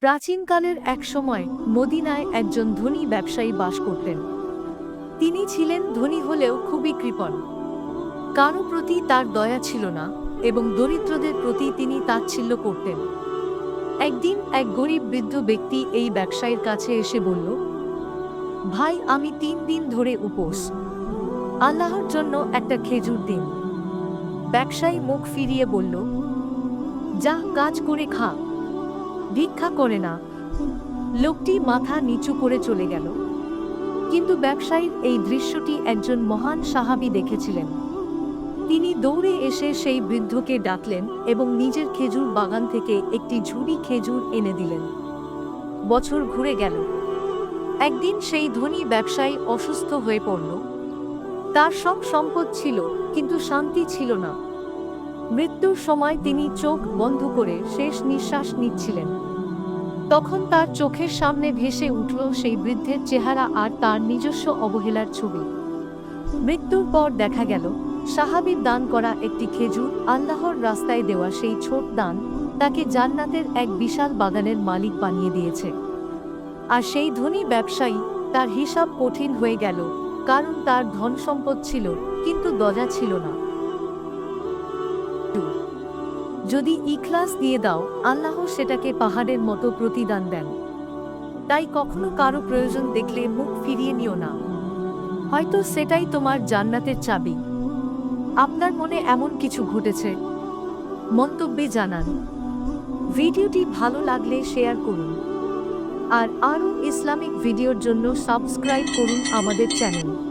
প্রাচীনকালের এক সময় মদিনায় একজন ধনী ব্যবসায়ী বাস করতেন। তিনি ছিলেন ধনী হলেও খুবই কৃপণ। কারও প্রতি তার দয়া ছিল না এবং দরিদ্রদের প্রতি তিনি তাচ্ছিল্য করতেন। একদিন এক গরিব বৃদ্ধ ব্যক্তি এই ব্যবসায়ীর কাছে এসে বলল, ভাই, আমি তিন দিন ধরে উপোস। আল্লাহর জন্য একটা খেজুর দিন। ব্যবসায়ী মুখ ফিরিয়ে বলল, যা কাজ করে খা। ভিক্ষা করে না। লোকটি মাথা নিচু করে চলে গেল। কিন্তু ব্যবসায়ীর এই দৃশ্যটি একজন মহান সাহাবী দেখেছিলেন। তিনি দৌড়ে এসে সেই বৃদ্ধকে ডাকলেন এবং নিজের খেজুর বাগান থেকে একটি ঝুড়ি খেজুর এনে দিলেন। বছর ঘুরে গেল। একদিন সেই ধনী ব্যবসায়ী অসুস্থ হয়ে পড়ল। তার সব সম্পদ ছিল, কিন্তু শান্তি ছিল না। মৃত্যুর সময় তিনি চোখ বন্ধ করে শেষ নিঃশ্বাস নিচ্ছিলেন। তখন তার চোখের সামনে ভেসে উঠল সেই বৃদ্ধের চেহারা আর তার নিজস্ব অবহেলার ছবি। মৃত্যুর পর দেখা গেল, সাহাবির দান করা একটি খেজুর আল্লাহর রাস্তায় দেওয়া সেই ছোট দান তাকে জান্নাতের এক বিশাল বাগানের মালিক বানিয়ে দিয়েছে। আর সেই ধনী ব্যবসায়ী তার হিসাব কঠিন হয়ে গেল, কারণ তার ধন সম্পদ ছিল, কিন্তু দজা ছিল না। যদি ইখলাস দিয়ে দাও, আল্লাহ সেটাকে পাহাড়ের মতো প্রতিদান দেন। তাই কখনো কারও প্রয়োজন দেখলে মুখ ফিরিয়ে নিও না। হয়তো সেটাই তোমার জান্নাতের চাবি। আপনার মনে এমন কিছু ঘটেছে? মন্তব্যে জানান। ভিডিওটি ভালো লাগলে শেয়ার করুন। আর আরও ইসলামিক ভিডিওর জন্য সাবস্ক্রাইব করুন আমাদের চ্যানেল।